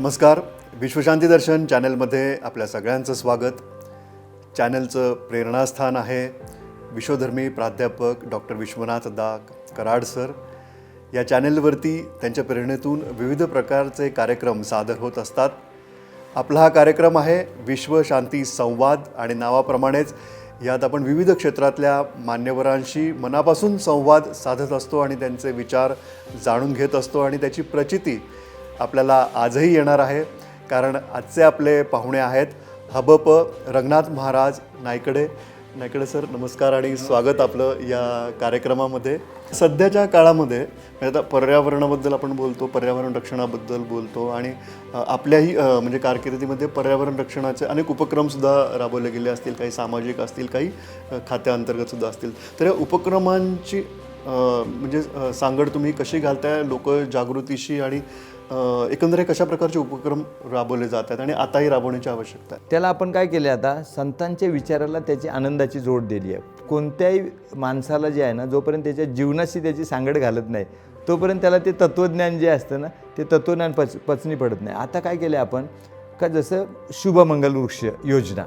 नमस्कार. विश्वशांती दर्शन चॅनलमध्ये आपल्या सगळ्यांचं स्वागत. चॅनलचं प्रेरणास्थान आहे विश्वधर्मी प्राध्यापक डॉक्टर विश्वनाथ दा कराड सर. या चॅनलवरती त्यांच्या प्रेरणेतून विविध प्रकारचे कार्यक्रम सादर होत असतात. आपला हा कार्यक्रम आहे विश्वशांती संवाद आणि नावाप्रमाणेच यात आपण विविध क्षेत्रातल्या मान्यवरांशी मनापासून संवाद साधत असतो आणि त्यांचे विचार जाणून घेत असतो आणि त्याची प्रचिती आपल्याला आजही येणार आहे. कारण आजचे आपले पाहुणे आहेत हबप रंगनाथ महाराज नायकडे नायकडे सर नमस्कार आणि स्वागत आपलं या कार्यक्रमामध्ये. सध्याच्या काळामध्ये म्हणजे आता पर्यावरणाबद्दल आपण बोलतो पर्यावरण रक्षणाबद्दल बोलतो आणि आपल्याही म्हणजे कारकिर्दीमध्ये पर्यावरण रक्षणाचे अनेक उपक्रमसुद्धा राबवले गेले असतील. काही सामाजिक असतील काही खात्याअंतर्गतसुद्धा खात्याअंतर्गत सुद्धा असतील. तर या उपक्रमांची म्हणजे सांगड तुम्ही कशी घालताय? लोक जागृतीशी आणि अ, कशा प्रकारचे उपक्रम राबवले जात आहेत आणि आताही राबवण्याची आवश्यकता आहे? त्याला आपण काय केले आता? संतांच्या विचाराला त्याची आनंदाची जोड दिली आहे. कोणत्याही माणसाला जे आहे ना जोपर्यंत त्याच्या जीवनाशी त्याची सांगड घालत नाही तोपर्यंत त्याला ते तत्त्वज्ञान जे असतं ना ते तत्त्वज्ञान पच पचनी पडत नाही. आता काय केलं आपण? का जसं शुभमंगल वृक्ष योजना.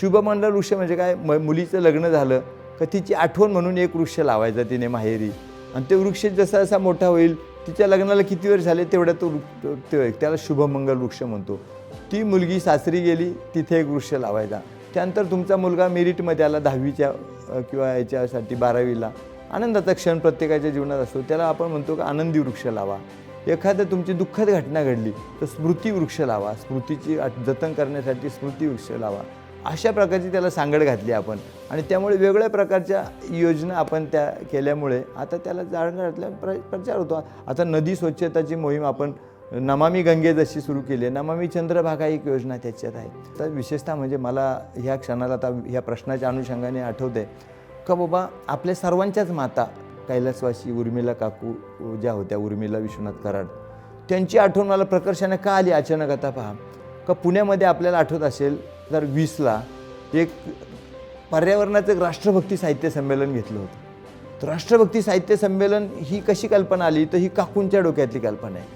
शुभमंगल वृक्ष म्हणजे काय? म मुलीचं लग्न झालं का तिची आठवण म्हणून एक वृक्ष लावायचा तिने माहेरी. आणि ते वृक्ष जसा जसा मोठा होईल तिच्या लग्नाला किती वर्ष झाले तेवढ्या तो वृ- ते त्याला शुभमंगल वृक्ष म्हणतो. ती मुलगी सासरी गेली तिथे एक वृक्ष लावायचा. त्यानंतर तुमचा मुलगा मेरिटमध्ये आला दहावीच्या किंवा याच्यासाठी बारावीला. आनंदाचा क्षण प्रत्येकाच्या जीवनात असतो. त्याला आपण म्हणतो का आनंदी वृक्ष लावा. एखादं तुमची दुःखद घटना घडली तर स्मृती वृक्ष लावा. स्मृतीची जतन करण्यासाठी स्मृती वृक्ष लावा. अशा प्रकारची त्याला सांगड घातली आपण. आणि त्यामुळे वेगळ्या प्रकारच्या योजना आपण त्या केल्यामुळे आता त्याला जाळघातल्या प्र प्रचार होतो. आता नदी स्वच्छताची मोहीम आपण नमामी गंगे जशी सुरू केली आहे नमामी चंद्रभागा एक योजना त्याच्यात आहे. तर विशेषतः म्हणजे मला ह्या क्षणाला आता ह्या प्रश्नाच्या अनुषंगाने आठवते का बाबा आपल्या सर्वांच्याच माता कैलासवासी उर्मिला काकू ज्या होत्या उर्मिला विश्वनाथ कराड त्यांची आठवण मला प्रकर्षाने का आली? अचानक आता पहा. का पुण्यामध्ये आपल्याला आठवत असेल तर वीसला एक पर्यावरणाचं एक राष्ट्रभक्ती साहित्य संमेलन घेतलं होतं. तर राष्ट्रभक्ती साहित्य संमेलन ही कशी कल्पना आली? तर ही काकूंच्या डोक्यातली कल्पना आहे.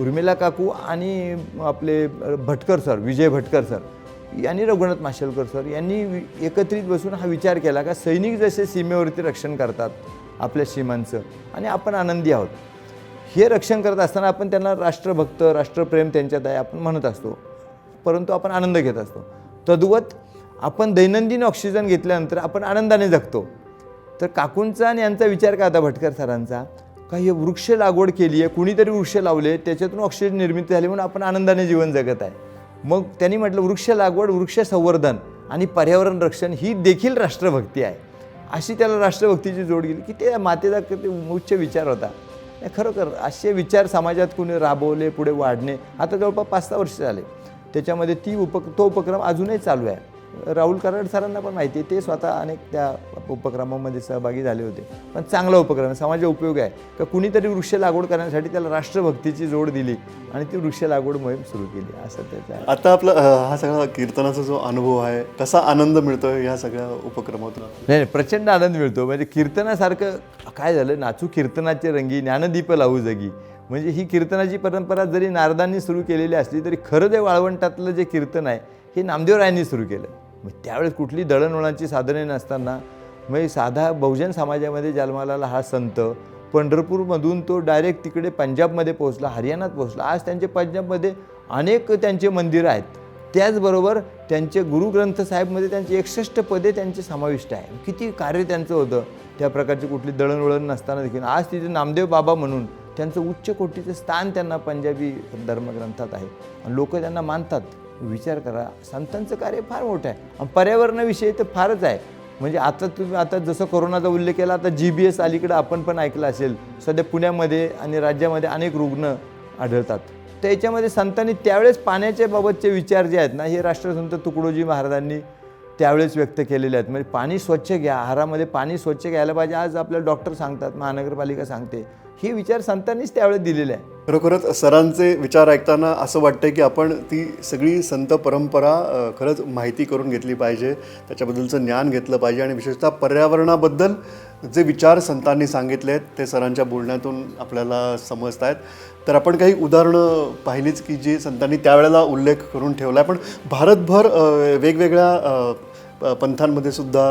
उर्मिला काकू आणि आपले भटकर सर विजय भटकर सर यांनी रघुनाथ माशेलकर सर यांनी एकत्रित बसून हा विचार केला का सैनिक जसे सीमेवरती रक्षण करतात आपल्या सीमांचं आणि आपण आनंदी आहोत. हे रक्षण करत असताना आपण त्यांना राष्ट्रभक्त राष्ट्रप्रेम त्यांच्यात आहे आपण म्हणत असतो. परंतु आपण आनंद घेत असतो. तद्वत आपण दैनंदिन ऑक्सिजन घेतल्यानंतर आपण आनंदाने जगतो. तर काकूंचा आणि यांचा विचार काय होता भटकर सरांचा? का हे वृक्ष लागवड केली आहे कुणीतरी वृक्ष लावले त्याच्यातून ऑक्सिजन निर्मिती झाली म्हणून आपण आनंदाने जीवन जगत आहे. मग त्यांनी म्हटलं वृक्ष लागवड वृक्ष संवर्धन आणि पर्यावरण रक्षण ही देखील राष्ट्रभक्ती आहे. अशी त्याला राष्ट्रभक्तीची जोड गेली की ते मातेचा उच्च विचार होता. खरोखर असे विचार समाजात कुणी राबवले पुढे वाढणे आता जवळपास पाच सहा वर्ष झाले. त्याच्यामध्ये ती उपक तो उपक्रम अजूनही चालू आहे. राहुल कराड सरांना पण माहिती आहे ते स्वतः अनेक त्या उपक्रमामध्ये सहभागी झाले होते. पण चांगला उपक्रम आहे समाजा उपयोग आहे. का कुणीतरी वृक्ष लागवड करण्यासाठी त्याला राष्ट्रभक्तीची जोड दिली आणि ती वृक्ष लागवड मोहीम सुरू केली असं त्याचं आहे. आता आपला हा सगळा कीर्तनाचा जो अनुभव आहे कसा आनंद मिळतोय या सगळ्या उपक्रमातून? नाही नाही, प्रचंड आनंद मिळतो. म्हणजे कीर्तनासारखं काय झालं? नाचू कीर्तनाचे रंगी ज्ञानदीप लावू जगी. म्हणजे ही कीर्तनाची परंपरा जरी नारदांनी सुरू केलेली असली तरी खरं जे वाळवंटातलं जे कीर्तन आहे हे नामदेवरायांनी सुरू केलं. मग त्यावेळेस कुठली दळणवळणाची साधने नसताना मग साधा बहुजन समाजामध्ये जन्माला हा संत पंढरपूरमधून तो डायरेक्ट तिकडे पंजाबमध्ये पोहोचला हरियाणात पोहोचला. आज त्यांचे पंजाबमध्ये अनेक त्यांचे मंदिरं आहेत. त्याचबरोबर त्यांचे गुरुग्रंथ साहेबमध्ये त्यांचे एकसष्ट पदे त्यांचे समाविष्ट आहे. किती कार्य त्यांचं होतं त्या प्रकारची कुठली दळणवळण नसताना देखील. आज तिथे नामदेव बाबा म्हणून त्यांचं उच्च कोटीचं स्थान त्यांना पंजाबी धर्मग्रंथात आहे. आणि लोक त्यांना मानतात. विचार करा. संतांचं कार्य फार मोठं आहे. आणि पर्यावरणाविषयी तर फारच आहे. म्हणजे आता तुम्ही आता जसं कोरोनाचा उल्लेख केला आता जी बी एस अलीकडं आपण पण ऐकलं असेल. सध्या पुण्यामध्ये आणि राज्यामध्ये अनेक रुग्ण आढळतात. तर याच्यामध्ये संतांनी त्यावेळेस पाण्याच्या बाबतचे विचार जे आहेत ना हे राष्ट्रसंत तुकडोजी महाराजांनी त्यावेळेस व्यक्त केलेले आहेत. म्हणजे पाणी स्वच्छ घ्या. आहारामध्ये पाणी स्वच्छ घ्यायला पाहिजे. आज आपल्याला डॉक्टर सांगतात महानगरपालिका सांगते. हे विचार संतांनीच त्यावेळेस दिलेले आहे. खरोखरच सरांचे विचार ऐकताना असं वाटतं की आपण ती सगळी संत परंपरा खरंच माहिती करून घेतली पाहिजे त्याच्याबद्दलचं ज्ञान घेतलं पाहिजे आणि विशेषतः पर्यावरणाबद्दल जे विचार संतांनी सांगितले आहेत ते सरांच्या बोलण्यातून आपल्याला समजत आहेत तर आपण काही उदाहरणं पाहिलीच की जी संतांनी त्यावेळेला उल्लेख करून ठेवला आहे पण भारतभर वेगवेगळ्या पंथांमध्ये सुद्धा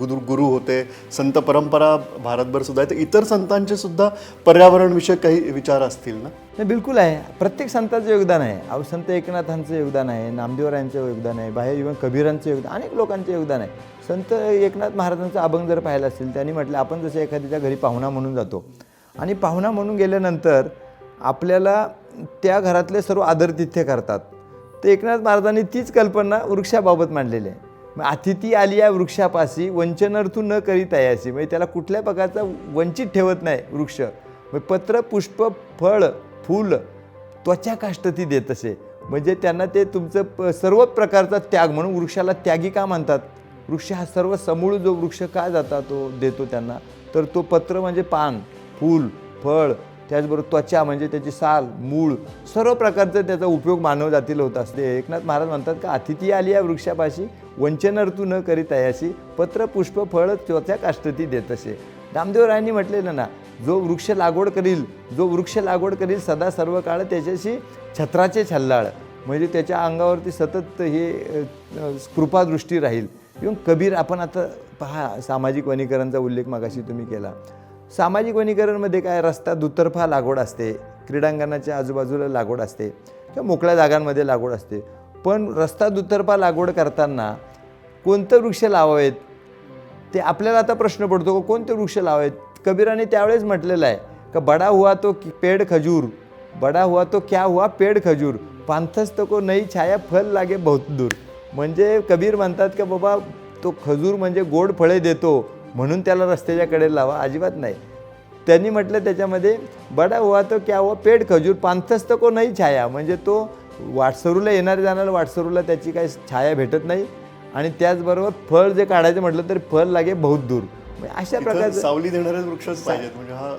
गुरु गुरु होते संत परंपरा भारतभर सुद्धा आहे. तर इतर संतांचे सुद्धा पर्यावरणविषयक काही विचार असतील ना? नाही बिलकुल आहे. प्रत्येक संतांचं योगदान आहे. अहो संत एकनाथांचं योगदान आहे नामदेवरायांचं योगदान आहे बाहेर इव्हन कबीरांचं योगदान अनेक लोकांचं योगदान आहे. संत एकनाथ महाराजांचा अभंग जर पाहिला असेल त्यांनी म्हटलं आपण जसं एखाद्याच्या घरी पाहुणा म्हणून जातो आणि पाहुणा म्हणून गेल्यानंतर आपल्याला त्या घरातले सर्व आदरतिथ्य करतात. तर एकनाथ महाराजांनी तीच कल्पना वृक्षाबाबत मांडलेली आहे. मग अतिथी आली या वृक्षापाशी वंचनार्थू न करी अशी. म्हणजे त्याला कुठल्या प्रकारचा वंचित ठेवत नाही वृक्ष. मग पत्र पुष्प फळ फूल त्वचा काष्ट ती देत असे. म्हणजे त्यांना ते तुमचं प सर्व प्रकारचा त्याग म्हणून वृक्षाला त्यागी का म्हणतात? वृक्ष हा सर्व समूळ जो वृक्ष का जाता तो देतो त्यांना? तर तो पत्र म्हणजे पान फूल फळ त्याचबरोबर त्वचा म्हणजे त्याची साल मूळ सर्व प्रकारचा त्याचा उपयोग मानव जातीला होत असते. एकनाथ महाराज म्हणतात का अतिथी आली या वृक्षापाशी वंचनर्तू न करी तयाशी पत्र पुष्प फळ त्वचा काष्टती देत असे. रामदेवरायांनी म्हटलेलं ना जो वृक्ष लागवड करील जो वृक्ष लागवड करील सदा सर्व काळ त्याच्याशी छत्राचे छल्लाळ. म्हणजे त्याच्या अंगावरती सतत हे कृपादृष्टी राहील. किंवा कबीर आपण आता पहा सामाजिक वनीकरणचा उल्लेख मागाशी तुम्ही केला. सामाजिक वनीकरणमध्ये काय रस्ता दुतर्फा लागवड असते क्रीडांगणाच्या आजूबाजूला लागवड असते किंवा मोकळ्या जागांमध्ये लागवड असते. पण रस्ता दुतर्फा लागवड करताना कोणतं वृक्ष लावावेत? ते आपल्याला आता प्रश्न पडतो कोणते वृक्ष लावावेत? कबीराने त्यावेळेस म्हटलेलं आहे का बडा हुआ तो पेड़ खजूर बडा हुआ तो क्या हुआ पेड़ खजूर पांथस्त को नई छाया फल लागे बहुत दूर. म्हणजे कबीर म्हणतात का बाबा तो खजूर म्हणजे गोड फळे देतो म्हणून त्याला रस्त्याच्या कडे लावा अजिबात नाही. त्यांनी म्हटलं त्याच्यामध्ये बडा हुआ तो क्या हुआ पेड खजूर पांथस्त को नाही छाया. म्हणजे तो वाटसरूला येणाऱ्या जाणाऱ्या वाटसरूला त्याची काही छाया भेटत नाही. आणि त्याचबरोबर फळ जे काढायचं म्हटलं तर फळ लागे बहुत दूर. म्हणजे अशा इथं प्रकारचं सावली देणारे वृक्षच पाहिजेत म्हणजे हा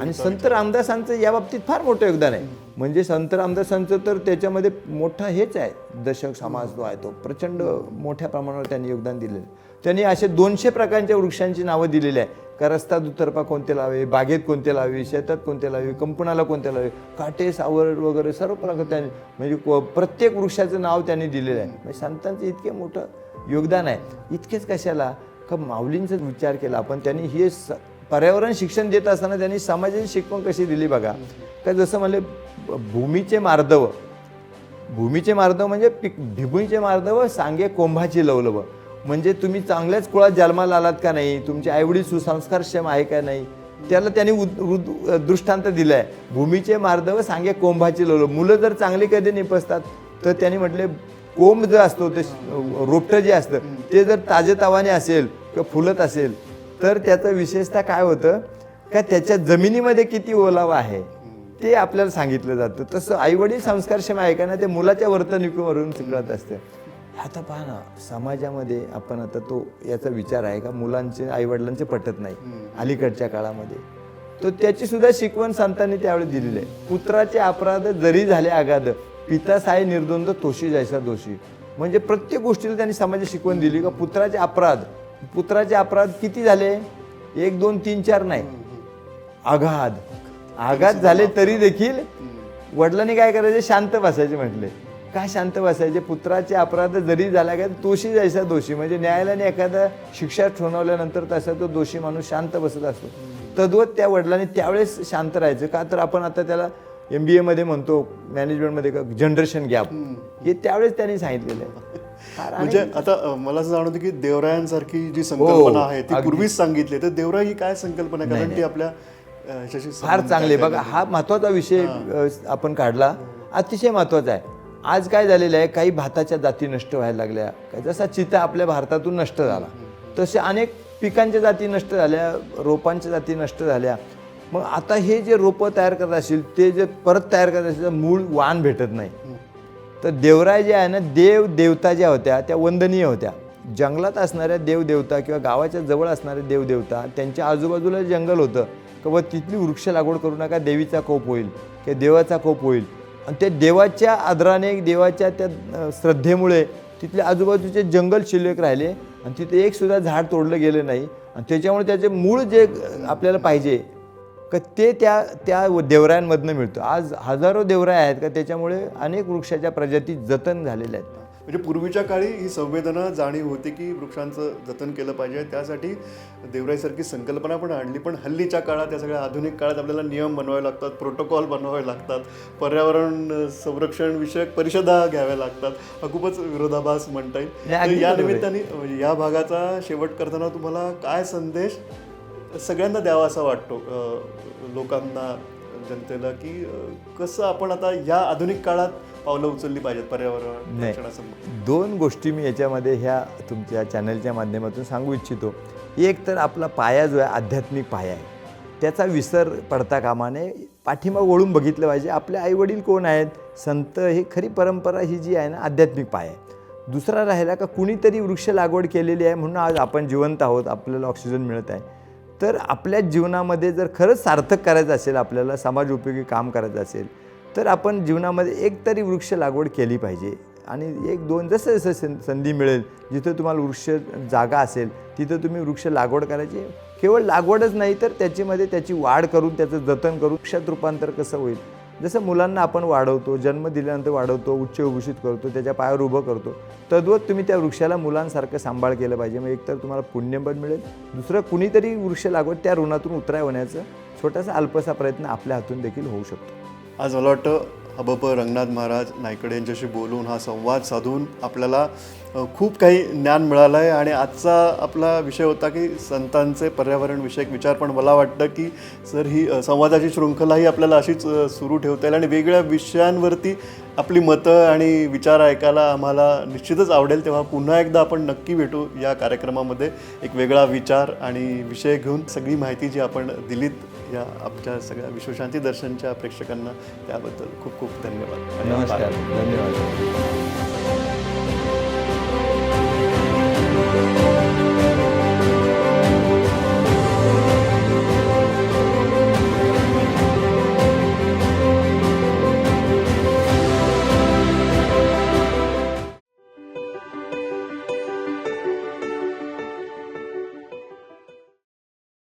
आणि संत रामदासांचं या बाबतीत फार मोठं योगदान आहे. म्हणजे संत रामदासांचं तर त्याच्यामध्ये मोठा हेच आहे. दशक समाज जो आहे तो प्रचंड मोठ्या प्रमाणावर त्यांनी योगदान दिलेलं आहे. त्यांनी असे दोनशे प्रकारच्या वृक्षांची नावं दिलेली आहे का रस्ता दुतर्फा कोणते लावे बागेत कोणते लावे शेतात कोणते लावे कंपनाला कोणते लावे काटे सावर वगैरे सर्व प्रकार त्यांनी म्हणजे प्रत्येक वृक्षाचं नाव त्यांनी दिलेलं आहे. म्हणजे संतांचं इतके मोठं योगदान आहे. इतकेच कशाला? का माऊलींचा विचार केला. आपण त्यांनी हे स पर्यावरण शिक्षण देत असताना त्यांनी समाजाची शिकवण कशी दिली बघा. का जसं म्हणले भूमीचे मार्दव. भूमीचे मार्दव म्हणजे पिक भिभूमीचे मार्दव सांगे कोंभाची लवलव. म्हणजे तुम्ही चांगल्याच कुळात जन्माला आलात का नाही? तुमचे आईवडील सुसंस्कारक्षम आहे का नाही? त्याला त्यांनी उद- उद- दृष्टांत दिलाय. भूमीचे मार्दव सांगे कोंभाचे लोलो. मुलं जर चांगली कधी निपसतात तर त्यांनी म्हटले कोंब जर असतो ते रोपटं जे असतं ते जर ताजेतवाने असेल किंवा फुलत असेल तर त्याचं विशेषतः काय होतं? का त्याच्या जमिनीमध्ये किती ओलावा आहे ते आपल्याला सांगितलं जातं. तसं आईवडील संस्कारक्षम आहे का ना ते मुलाच्या वर्तणुकीवरून शिकवत असते. आता पहा ना समाजामध्ये आपण आता तो याचा विचार आहे का? मुलांचे आईवडिलांचे पटत नाही अलीकडच्या काळामध्ये. तर त्याची सुद्धा शिकवण संतांनी त्यावेळी दिलेली आहे. पुत्राचे अपराध जरी झाले आगाध पिता साय निर्द्वंद तोशी जायचा दोषी. म्हणजे प्रत्येक गोष्टीला त्यांनी समाजाची शिकवण दिली का? पुत्राचे अपराध. पुत्राचे अपराध किती झाले? एक दोन तीन चार नाही. आघात. आघात झाले तरी देखील वडिलांनी काय करायचे? शांत बसायचे म्हटले. का शांत बसायचे? पुत्राचे अपराध जरी झाला का तोशी जायचा दोषी. म्हणजे न्यायालयाने एखादा शिक्षा ठोणवल्यानंतर तसा तो दोषी माणूस शांत बसत असतो. तद्वत त्या वडिलांनी त्यावेळेस शांत राहायचं. का तर आपण आता त्याला एम बी एमध्ये म्हणतो मॅनेजमेंटमध्ये का जनरेशन गॅप हे त्यावेळेस त्यांनी सांगितलेलं आहे. म्हणजे आता मला असं जाणवतं की देवरायांसारखी जी संकल्पना आहे ती हो. पूर्वीच सांगितली तर देवराय ही काय संकल्पना आहे? कारण ती आपल्या फार चांगले. बघा हा महत्त्वाचा विषय आपण काढला. अतिशय महत्त्वाचा आहे. आज काय झालेलं आहे काही भाताच्या जाती नष्ट व्हायला लागल्या. काय जसा चिता आपल्या भारतातून नष्ट झाला. तसे अनेक पिकांच्या जाती नष्ट झाल्या रोपांच्या जाती नष्ट झाल्या. मग आता हे जे रोपं तयार करत असतील ते जे परत तयार करत असतील तर मूळ वाण भेटत नाही. तर देवराय जे आहे ना देव देवता ज्या होत्या त्या वंदनीय होत्या. जंगलात असणाऱ्या देवदेवता किंवा गावाच्या जवळ असणाऱ्या देवदेवता त्यांच्या आजूबाजूला जंगल होतं. किंवा व तिथली वृक्ष लागवड करू नका देवीचा कोप होईल किंवा देवाचा कोप होईल. आणि त्या देवाच्या आदराने देवाच्या त्या श्रद्धेमुळे तिथले आजूबाजूचे जंगल शिल्लक राहिले आणि तिथे एकसुद्धा झाड तोडलं गेलं नाही. आणि त्याच्यामुळे त्याचे मूळ जे आपल्याला पाहिजे का ते त्या त्या देवरायांमधनं मिळतं. आज हजारो देवराय आहेत का त्याच्यामुळे अनेक वृक्षाच्या प्रजाती जतन झालेल्या आहेत. म्हणजे पूर्वीच्या काळी ही संवेदना जाणीव होती की वृक्षांचं जतन केलं पाहिजे. त्यासाठी देवराईसारखी संकल्पना पण आणली. पण हल्लीच्या काळात या सगळ्या आधुनिक काळात आपल्याला नियम बनवावे लागतात प्रोटोकॉल बनवावे लागतात पर्यावरण संरक्षण विषयक परिषदा घ्याव्या लागतात. हा खूपच विरोधाभास म्हणता येईल. या. निमित्ताने म्हणजे या भागाचा शेवट करताना तुम्हाला काय संदेश सगळ्यांना द्यावा असा वाटतो? लोकांना जनतेला की कसं आपण आता या आधुनिक काळात पावलं उचलली पाहिजेत पर्यावरण. रक्षणासंबंधी दोन गोष्टी मी याच्यामध्ये ह्या तुमच्या चॅनलच्या माध्यमातून सांगू इच्छितो. एक तर आपला पाया जो आहे आध्यात्मिक पाया आहे. त्याचा विसर पडता कामा नये. पाठीमाग वळून बघितलं पाहिजे आपले आईवडील कोण आहेत? संत ही खरी परंपरा ही जी आहे ना आध्यात्मिक पाया आहे. दुसरा राहिला का कुणीतरी वृक्ष लागवड केलेली आहे म्हणून आज आपण जिवंत आहोत आपल्याला ऑक्सिजन मिळत आहे. तर आपल्या जीवनामध्ये जर खरंच सार्थक करायचं असेल आपल्याला समाज उपयोगी काम करायचं असेल तर आपण जीवनामध्ये एक तरी वृक्ष लागवड केली पाहिजे. आणि एक दोन जसं जसं सं संधी मिळेल जिथं तुम्हाला वृक्ष जागा असेल तिथं तुम्ही वृक्ष लागवड करायची. केवळ लागवडच नाही तर त्याच्यामध्ये त्याची वाढ करून त्याचं जतन करून वृक्षात रूपांतर कसं होईल? जसं मुलांना आपण वाढवतो जन्म दिल्यानंतर वाढवतो उच्च उभूषित करतो त्याच्या पायावर उभं करतो तद्वत तुम्ही त्या वृक्षाला मुलांसारखं सांभाळ केलं पाहिजे. मग एकतर तुम्हाला पुण्य पण मिळेल. दुसरं कुणीतरी वृक्ष लागवड त्या ऋणातून उतराय होण्याचं छोटासा अल्पसा प्रयत्न आपल्या हातून देखील होऊ शकतो. आज मला वाटतं हबप रंगनाथ महाराज नायकडे यांच्याशी बोलून हा संवाद साधून आपल्याला खूप काही ज्ञान मिळालं आहे आणि आजचा आपला विषय होता की संतांचे पर्यावरणविषयक विचार. पण मला वाटतं की सर ही संवादाची शृंखलाही आपल्याला अशीच सुरू ठेवता येईल. आणि वेगळ्या विषयांवरती आपली मतं आणि विचार ऐकायला आम्हाला निश्चितच आवडेल. तेव्हा पुन्हा एकदा आपण नक्की भेटू या कार्यक्रमामध्ये. एक वेगळा विचार आणि विषय घेऊन सगळी माहिती जी आपण दिलीत या आमच्या सगळ्या विश्वशांती दर्शनच्या प्रेक्षकांना त्याबद्दल खूप खूप धन्यवाद. नमस्कार. धन्यवाद.